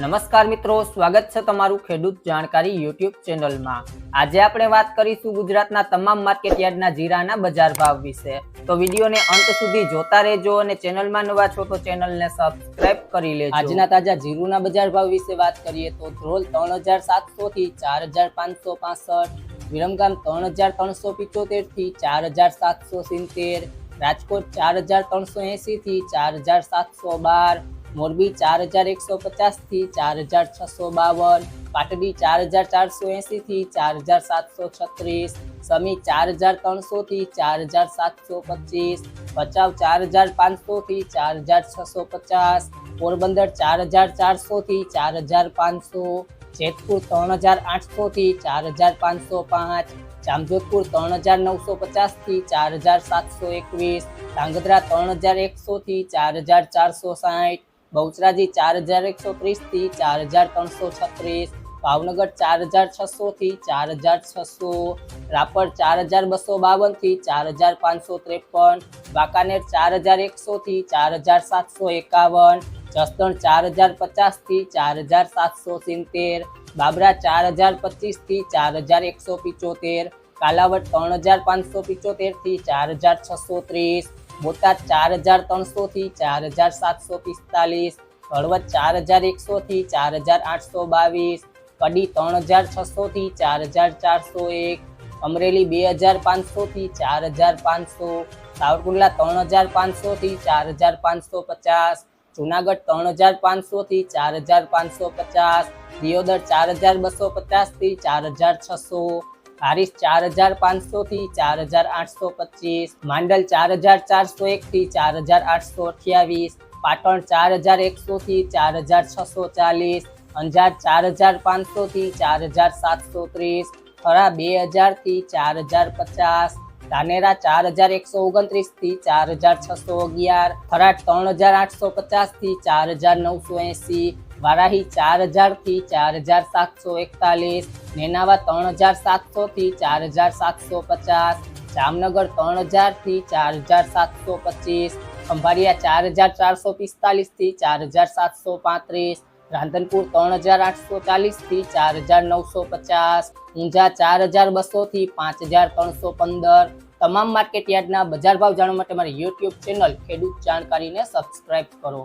નમસ્કાર મિત્રો, સ્વાગત છે તમારું ખેડૂત જાણકારી યુટ્યુબ ચેનલમાં. આજે આપણે વાત કરીશું ગુજરાતના તમામ માર્કેટયાર્ડના જીરાના બજાર ભાવ વિશે. તો વિડીયોને અંત સુધી જોતા રહેજો અને ચેનલમાં નવા છો તો ચેનલને સબસ્ક્રાઇબ કરી લેજો. આજના તાજા જીરુના બજાર ભાવ વિશે વાત કરીએ તો ધ્રોલ ત્રણ હજાર સાતસો થી ચાર હજાર પાંચસો પાસઠ, વિરમગામ ત્રણ હજાર ત્રણસો પિચોતેરથી ચાર હજાર સાતસો સિત્તેર, રાજકોટ ચાર હજાર ત્રણસો એંસી થી ચાર હજાર સાતસો બાર મોરબી ચાર હજાર એકસો પચાસથી ચાર હજાર છસો બાવન પાટડી ચાર હજાર ચારસો એંસીથી ચાર હજાર સાતસો છત્રીસ સમી ચાર હજાર ત્રણસો થી ચાર હજાર સાતસો પચીસ ભચાઉ ચાર હજાર પાંચસો થી ચાર હજાર છસો પચાસ પોરબંદર ચાર હજાર ચારસો થી ચાર હજાર પાંચસો જેતપુર ત્રણ હજાર આઠસો થી ચાર હજાર પાંચસો પાંચ જામજોધપુર ત્રણ હજાર નવસો પચાસથી ચાર હજાર સાતસો એકવીસ ધાંગધ્રા ત્રણ હજાર એકસો થી ચાર હજાર ચારસો સાઠ બહુચરાજી ચાર હજાર એકસો ત્રીસથી ચાર હજાર ત્રણસો છત્રીસ ભાવનગર ચાર હજાર છસો થી ચાર હજાર છસો રાપર ચાર હજાર બસો બાવનથી ચાર હજાર પાંચસો ત્રેપન વાંકાનેર ચાર હજાર એકસો થી ચાર હજાર સાતસો એકાવન જસદણ ચાર હજાર પચાસથી ચાર હજાર સાતસો સિત્તેર બાબરા ચાર હજાર પચીસથી ચાર હજાર એકસો પિચોતેર કાલાવડ ત્રણ હજાર પાંચસો પિચોતેરથી ચાર હજાર છસો ત્રીસ બોટાદ ચાર હજાર ત્રણસો થી ચાર હજાર સાતસો પિસ્તાલીસ હળવદ ચાર હજાર એકસો થી ચાર હજાર આઠસો બાવીસ કડી ત્રણ હજાર છસો થી ચાર હજાર ચારસો એક અમરેલી બે હજાર પાંચસો થી ચાર હજાર પાંચસો સાવરકુંડલા ત્રણ હજાર પાંચસો થી ચાર હજાર પાંચસો પચાસ જુનાગઢ ત્રણ હજાર પાંચસો થી ચાર હજાર પાંચસો પચાસ દિયોદર ચાર હજાર બસો પચાસથી ચાર હજાર છસો હારીસ ચાર હજાર પાંચસો થી ચાર હજાર આઠસો પચીસ માંડલ ચાર હજાર ચારસો એક થી ચાર હજાર આઠસો અઠ્યાવીસ પાટણ ચાર હજાર એકસો થી ચાર હજાર છસો ચાલીસ અંજાર ચાર હજાર પાંચસો થી ચાર હજાર સાતસો ત્રીસ થરા બે હજારથી ચાર હજાર પચાસ ધાનેરા ચાર હજાર એકસો ઓગણત્રીસથી ચાર હજાર છસો અગિયાર થરાદ ત્રણ હજાર આઠસો પચાસથી ચાર હજાર નવસો એંસી વારાહી ચાર હજારથી ચાર હજાર સાતસો એકતાલીસ, નેનાવા ત્રણ હજાર સાતસો થી ચાર હજાર સાતસો પચાસ, જામનગર ત્રણ હજારથી ચાર હજાર સાતસો પચીસ, ખંભાળિયા ચાર હજાર ચારસો પિસ્તાલીસથી ચાર હજાર સાતસો પાંત્રીસ, રાંધનપુર ત્રણ હજાર આઠસો ચાલીસથી ચાર હજાર નવસો પચાસ, ઊંઝા ચાર હજાર બસો થી પાંચ હજાર ત્રણસો પંદર. તમામ માર્કેટ યાર્ડના બજાર ભાવ જાણવા માટે મારી યુટ્યુબ ચેનલ ખેડૂત જાણકારીને સબસ્ક્રાઇબ કરો.